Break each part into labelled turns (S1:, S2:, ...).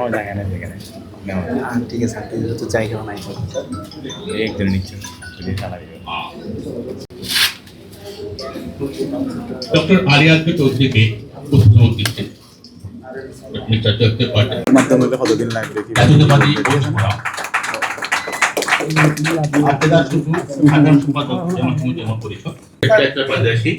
S1: আমার জায়গা নেই জায়গা নেই।
S2: ঠিক আছে আপনি যেহেতু জায়গাও নাই
S1: একজন নিচ্ছে যদি চালাই
S3: ডক্টর আরিয়ালকে চৌধুরীকে প্রশ্ন দিচ্ছেন মিস্টার চৌধুরী পার্টি
S1: মাধ্যমে কতদিন লাগবে কি?
S3: জাতীয়তাবাদী ঐক্য ফোরাম। আপনারা শুধু সাধারণ সম্পাদক জনসংঘ জন পরিষদ একটা একটা বাংলাদেশি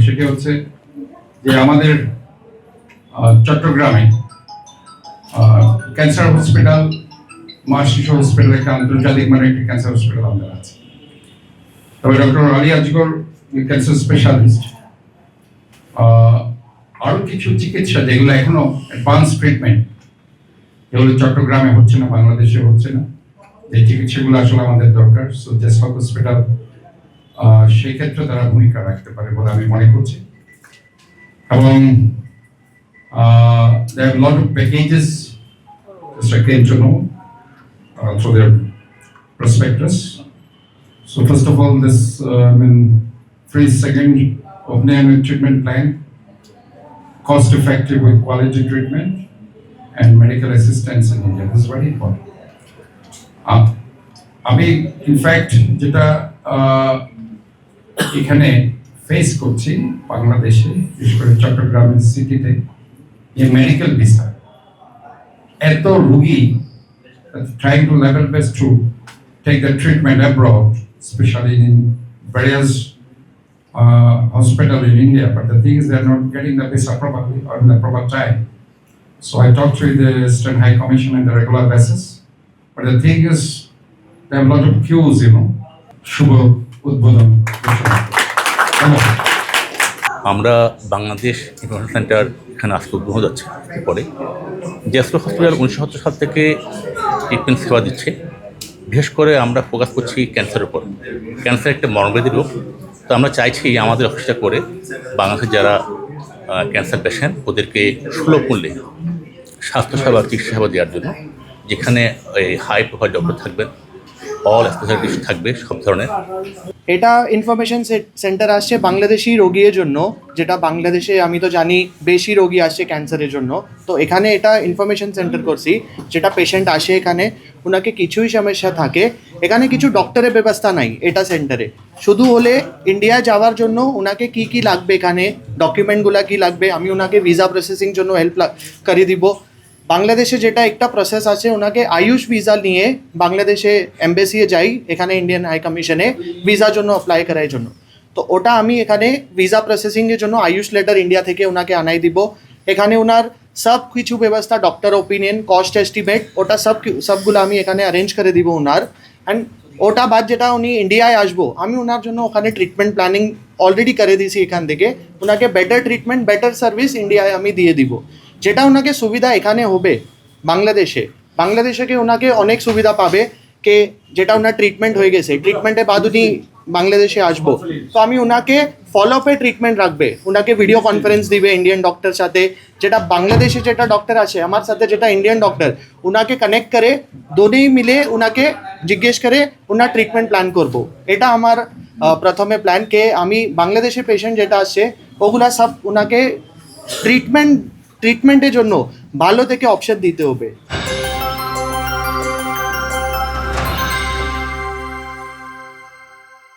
S4: সেটি হচ্ছে যে আমাদের চট্টগ্রামে ক্যান্সার হসপিটাল মা শিশু হসপিটাল একটা আন্তর্জাতিক মানে একটি ক্যান্সার হসপিটাল আমাদের আছে। তবে doctor Ali Asgar cancer specialist আরও কিছু চিকিৎসা যেগুলো এখনও অ্যাডভান্স ট্রিটমেন্ট যেগুলো চট্টগ্রামে হচ্ছে না বাংলাদেশে হচ্ছে না এই চিকিৎসাগুলো আসলে আমাদের দরকার সো জেসফাক হসপিটাল আহ, সেই ক্ষেত্রে তারা ভূমিকা রাখতে পারে বলে আমি মনে করছি এবং they have a lot of packages just I came to know uh, through their prospectus. So first of all, this uh, I mean, free second of name treatment plan, cost effective with quality treatment and medical assistance in India. This is very important. আমি in fact যেটা এখানে face করছি বাংলাদেশে বিশেষ করে চট্টগ্রামের সিটিতে যে মেডিকেল ভিসা এত রুগী trying to level best to take the treatment abroad, especially in various uh, hospital in India. But the thing is, they're not getting the visa properly or in the proper time. So I talked to the Eastern High Commission on the regular basis. But the thing is, they have a lot of queues, you know. উদ্বোধন ধন্যবাদ।
S3: আমরা Bangladesh information centre এখানে আজকে উদ্বোধন যাচ্ছে পরে জ্যাসলো hospital উনিশশো সত্তর সাল থেকে ট্রিটমেন্ট সেবা দিচ্ছে বিশেষ করে আমরা ফোকাস করছি ক্যান্সারের উপর ক্যান্সার একটা মরণব্যাধি রোগ তো আমরা চাইছি আমাদের অফিসটা করে বাংলাদেশের যারা ক্যান্সার পেশেন্ট ওদেরকে সুলভ মূল্যে স্বাস্থ্যসেবা চিকিৎসা সেবা দেওয়ার জন্য যেখানে এই হাই প্রোফাইল ডক্টর থাকবেন অল স্পেশালিটিস থাকবে সব ধরনের।
S5: এটা ইনফরমেশন সেন্টার আসছে বাংলাদেশি রোগীর জন্য, যেটা বাংলাদেশে আমি তো জানি বেশি রোগী আসছে ক্যান্সারের জন্য। তো এখানে এটা ইনফরমেশন সেন্টার করছি, যেটা পেশেন্ট আসে এখানে ওনাকে কিছুই সমস্যা থাকে। এখানে কিছু ডক্টরের ব্যবস্থা নাই এটা সেন্টারে শুধু হলে ইন্ডিয়া যাওয়ার জন্য ওনাকে কি কি লাগবে এখানে ডকুমেন্টগুলো কি লাগবে, আমি ওনাকে ভিসা প্রসেসিং জন্য হেল্প করে দিব। বাংলাদেশে যেটা একটা প্রসেস আছে, ওনাকে আয়ুষ ভিসা নিয়ে বাংলাদেশে এম্বাসিয়ে যাই, এখানে ইন্ডিয়ান হাই কমিশনে ভিসার জন্য অ্যাপ্লাই করার জন্য। তো ওটা আমি এখানে ভিসা প্রসেসিংয়ের জন্য আয়ুষ লেটার ইন্ডিয়া থেকে ওনাকে আনাই দিব। এখানে ওনার সব কিছু ব্যবস্থা ডক্টর ওপিনিয়ন কস্ট এস্টিমেট ওটা সব সবগুলো আমি এখানে অ্যারেঞ্জ করে দিব ওনার। অ্যান্ড ওটা বাদ যেটা উনি ইন্ডিয়ায় আসব, আমি ওনার জন্য ওখানে ট্রিটমেন্ট প্ল্যানিং অলরেডি করে দিয়েছি এখান থেকে। ওনাকে বেটার ট্রিটমেন্ট বেটার সার্ভিস ইন্ডিয়ায় আমি দিয়ে দিব। যেটা ওনাকে সুবিধা এখানে হবে বাংলাদেশে। বাংলাদেশে কি ওনাকে অনেক সুবিধা পাবে কে যেটা ওনার ট্রিটমেন্ট হয়ে গেছে। ট্রিটমেন্টের বাদ উনি বাংলাদেশে আসব। তো আমি ওনাকে ফলো আপে ট্রিটমেন্ট রাখবে। ওনাকে ভিডিও কনফারেন্স দিবে ইন্ডিয়ান ডক্টর সাথে। যেটা বাংলাদেশে যেটা ডক্টর আছে, আমার সাথে যেটা ইন্ডিয়ান ডক্টর ওনাকে কানেক্ট করে দোনেই মিলে ওনাকে জিজ্ঞেস করে ওনার ট্রিটমেন্ট প্ল্যান করব। এটা আমার প্রথমে প্ল্যান কে আমি বাংলাদেশে পেশেন্ট যেটা আসছে, ওগুলা সব ওনাকে ট্রিটমেন্ট ট্রিটমেন্টের জন্য ভালো থেকে অপশন দিতে হবে।